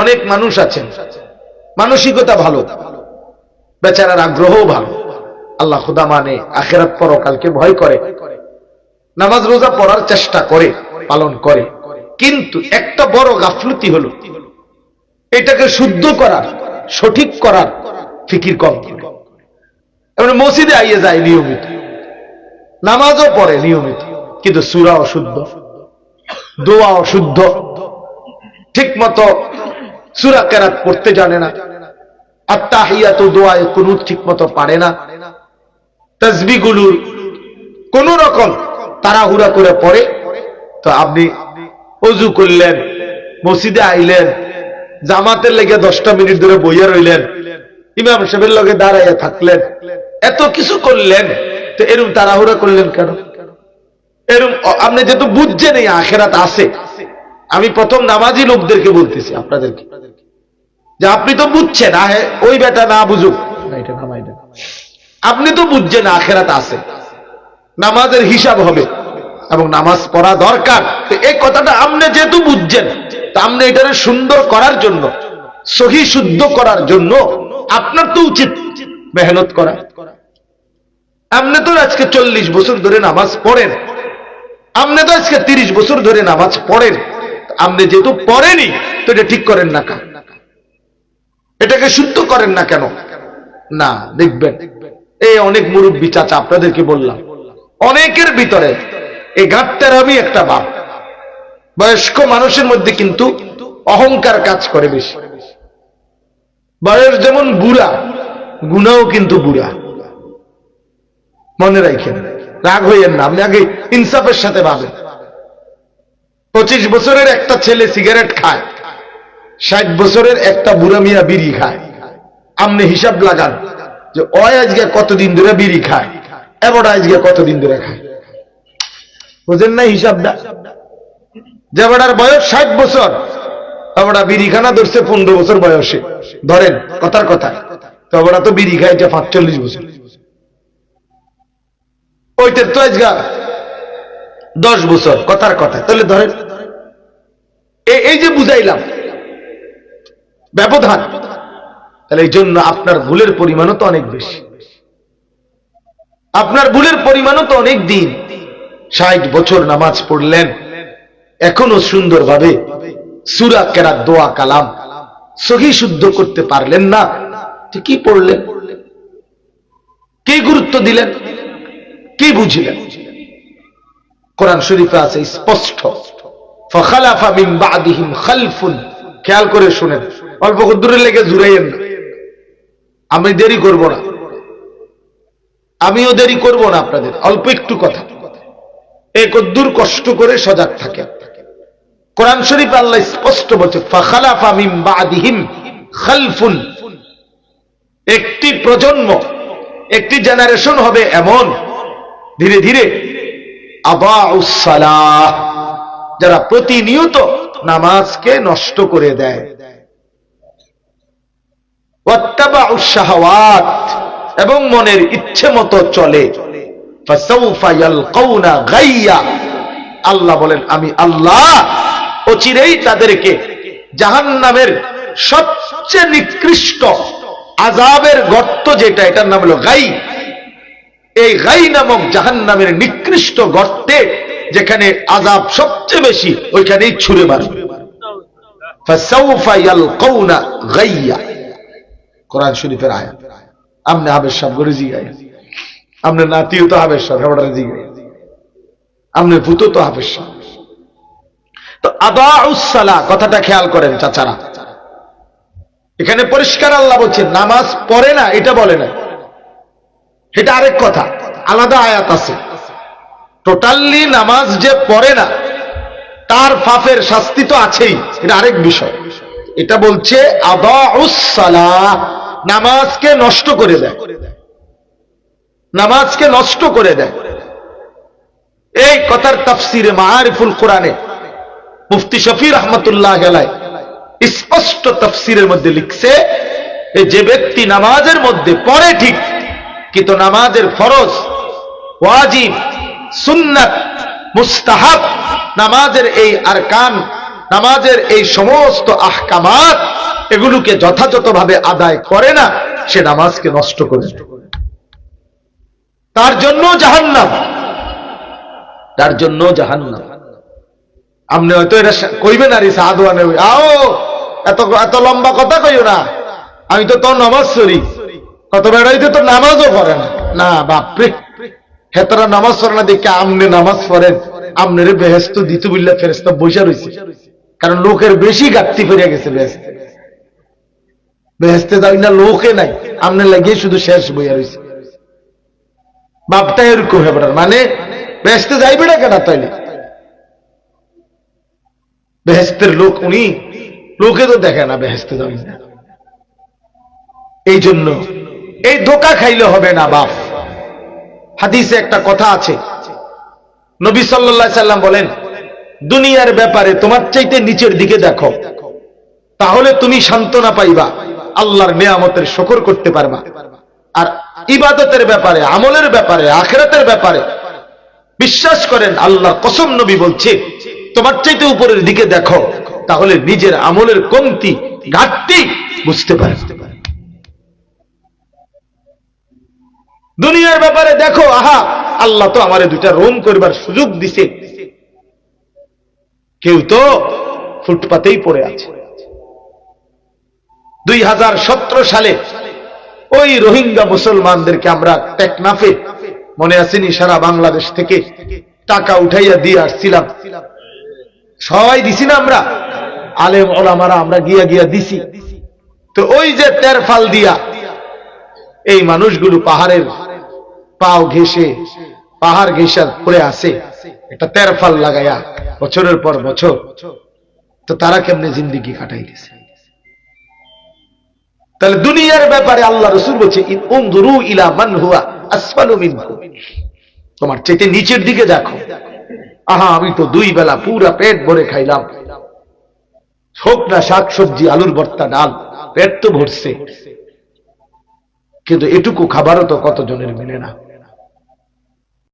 অনেক মানুষ আছেন। মানসিকতা ভালো। বেচারার আগ্রহ ভালো। আল্লাহ খুদা মানে আখেরাত পরকালকে ভয় করে। নামাজ রোজা পড়ার চেষ্টা করে, পালন করে। কিন্তু একটা বড় গাফলতি হলো, এটাকে শুদ্ধ করার, সঠিক করার ফিকির কম করে। মসজিদে আইয়ে যায় নিয়মিত। নামাজও পড়ে নিয়মিত, কিন্তু সুরা অশুদ্ধ দোয়া অশুদ্ধ ঠিক মতো সুরা কেরাত পড়তে জানে না। আত্মাহিয়াত দোয়ায় কোনো ঠিক মতো পারে না। তসবিগুলোর কোন রকম তাড়াহুড়া করে পড়ে। তো আপনি অজু করলেন, মসজিদে আইলেন, জামাতের লেগে দশটা মিনিট ধরে বইয়া রইলেন, ইমাম সাহেবের লগে দাঁড়াইয়া থাকলেন, এত কিছু করলেন, তো এরম তাড়াহুড়া করলেন কেন? এরম, আপনি যেহেতু বুঝছেন এই আখেরাত আছে আমি প্রথম নামাজি লোকদেরকে বলতেছি, আপনাদেরকে। যে আপনি তো বুঝছেন, আহে, ওই বেটা না বুঝুক। আপনি তো বুঝছেন, আখেরাত আছে। নামাজের হিসাব হবে এবং নামাজ পড়া দরকার। এই কথাটা আপনি যেহেতু বুঝছেন, তা আপনি এটারে সুন্দর করার জন্য, সহি শুদ্ধ করার জন্য আপনার তো উচিত মেহনত করা। আপনি তো আজকে চল্লিশ বছর ধরে নামাজ পড়েন। আপনি তো আজকে তিরিশ বছর ধরে নামাজ পড়েন। আপনি যেহেতু পড়েনি, তো এটা ঠিক করেন না কেন? এটাকে শুদ্ধ করেন না কেন? না, দেখবেন। এই অনেক মুরব্বী চাচা, আপনাদেরকে বললাম, অনেকের ভিতরে এই গাঁটটার আমি একটা বাপ বয়স্ক মানুষের মধ্যে কিন্তু অহংকার কাজ করে বেশি। বয়স যেমন বুড়া, গুণাও কিন্তু বুড়া। মনে রাখেন, রাগ হইয়েন না। আপনি আগে ইনসাফের সাথে ভাবেন। পঁচিশ বছরের একটা ছেলে সিগারেট খায়, ষাট বছরের একটা বুড়া মিয়া বিড়ি খায়। আপনি হিসাব লাগান যে অয় আজকে কতদিন ধরে বিড়ি খায় এবার আজকে কতদিন ধরে খায়। বুঝেন না হিসাবটা? যে বেটার বয়স ষাট বছর আমরা বিড়িখানা ধরছে পনেরো বছর বয়সে। ধরেন, কথার কথা, তো তো বিড়ি খাই এটা পাঁচচল্লিশ বছর। ওইটার তো আজকে দশ বছর, কথার কথা। তাহলে ধরেন এই যে বুঝাইলাম, ব্যবধান, তাহলে এই জন্য আপনার ভুলের পরিমাণও তো অনেক বেশি। আপনার ভুলের পরিমাণও তো অনেক দিন। ষাট বছর নামাজ পড়লেন, এখনও সুন্দরভাবে সুরা কেরা দোয়া, কালাম সহি শুদ্ধ করতে পারলেন না কি পড়লেন। কি গুরুত্ব দিলেন? কি বুঝলেন? কোরআন শরীফে আছে স্পষ্ট। খেয়াল করে শুনেন। অল্প দূরে লেগে জুড়াইয়েন না। আমি দেরি করব না। আমিও দেরি করব না আপনাদের। অল্প একটু কথা। এক দূর কষ্ট করে সজাগ থাকে। কোরআন শরীফ আল্লাহ স্পষ্ট বলছে খালফুন। একটি প্রজন্ম, একটি জেনারেশন হবে এমন। ধীরে ধীরে যারা প্রতিনিয়ত নামাজকে নষ্ট করে দেয়। এবং মনের ইচ্ছে মতো চলে। আল্লাহ বলেন, আমি আল্লাহ অচিরেই তাদেরকে জাহান্নামের সবচেয়ে নিকৃষ্ট আজাবের গর্ত যেটা, এটার নাম হলো গাই। এই গাই নামক জাহান্নামের নিকৃষ্ট গর্তে যেখানে আজাব সবচেয়ে বেশি, ওইখানেই ছুড়ে মারবে কোরআন শরীফের আমনে আমনে নাতিও তো আমনে ভূত তো তো কথাটা খেয়াল করেন চাচারা। এখানে পরিষ্কার আল্লাহ বলছে নামাজ পড়ে না, এটা বলে না। এটা আরেক কথা, আলাদা আয়াত আছে। টোটালি নামাজ যে পড়ে না, তার ফাফের শাস্তি তো আছেই, এটা আরেক বিষয়। এটা বলছে নামাজকে নষ্ট করে দেয়। নামাজকে নষ্ট করে দেয়। এই কথার তাফসিরে মারিফুল কোরআনে মুফতি শফি রহমতুল্লাহ গেলায় স্পষ্ট তফসিরের মধ্যে লিখছে যে ব্যক্তি নামাজের মধ্যে পড়ে ঠিক কিন্তু নামাজের ফরজ, ওয়াজিব, সুন্নাত, মুস্তাহাব, নামাজের এই আরকান, নামাজের এই সমস্ত আহকামাত এগুলোকে যথাযথভাবে আদায় করে না, সে নামাজকে নষ্ট করে তার জন্য জাহান্নাম। তার জন্য জাহান্নাম। আপনি হয়তো এটা কইবেন আর সাহাদওয়ানে আও, এত এত লম্বা কথা কইও না। আমি তো তোর নামাজ পড়ি। কত বেড়াইতে তো নামাজও পড়ে না। না, বাপরে। হেতারা নামাজ পড়ে না দেখে আমনে নামাজ পড়েন আমনের বেহেস্ত দিতে বললে ফেরেস্তা বসে রয়েছে কারণ লোকের বেশি ঘাটতি ফিরে গেছে বেহেস্তে বেহেস্তে যাই না, লোকে নাই। আমনে লাগিয়ে শুধু শেষ বইয়া রয়েছে বাপটা এরকম হবে মানে বেহেস্তে যাইবে না কেনা তাইলে? বেহেস্তের লোক উনি, লোকে তো দেখে না বেহেস্তে যাই না। এই জন্য এই ধোকা খাইলে হবে না, বাপ। হাদিসে একটা কথা আছে। নবী সাল্লাল্লাহু সাল্লাম বলেন, দুনিয়ার ব্যাপারে তোমার চাইতে নিচের দিকে দেখো। তাহলে তুমি সান্ত্বনা পাইবা, আল্লাহর নিয়ামতের শকর করতে পারবা। আর ইবাদতের ব্যাপারে, আমলের ব্যাপারে, আখেরাতের ব্যাপারে, বিশ্বাস করেন আল্লাহ কসম নবী বলছে, তোমার চাইতে উপরের দিকে দেখো, তাহলে নিজের আমলের কমতি, ঘাটতি বুঝতে পারবে। দুনিয়ার ব্যাপারে দেখো, আহা, আল্লাহ তো আমারে দুইটা রোম করবার সুযোগ দিছে। কেউ তো ফুটপাতেই পড়ে আছে। দুই হাজার সতেরো সালে ওই রোহিঙ্গা মুসলমানদেরকে আমরা টেকনাফে, মনে আসেনি সারা বাংলাদেশ থেকে টাকা উঠাইয়া দিয়ে আসছিলাম। সবাই দিছি না আমরা, আলেম ওলামারা আমরা গিয়া গিয়া দিছি। তো ওই যে তেরফাল দিয়া এই মানুষগুলো পাহাড়ের পাও ঘেসে পাহাড় ঘেসা পড়ে আসে একটা তেরফাল লাগাইয়া বছরের পর বছর, তো তারা কেমনে জিন্দিগি কাটাই দিছে তাহলে দুনিয়ার ব্যাপারে আল্লাহ রসুল বলছে তোমার চাইতে নিচের দিকে দেখো। আহা, আমি তো দুই বেলা পুরা পেট ভরে খাইলাম। হোক না শাক সবজি, আলুর ভর্তা, ডাল, পেট তো ভরছে। কিন্তু এটুকু খাবারও তো কতজনের মিলে না।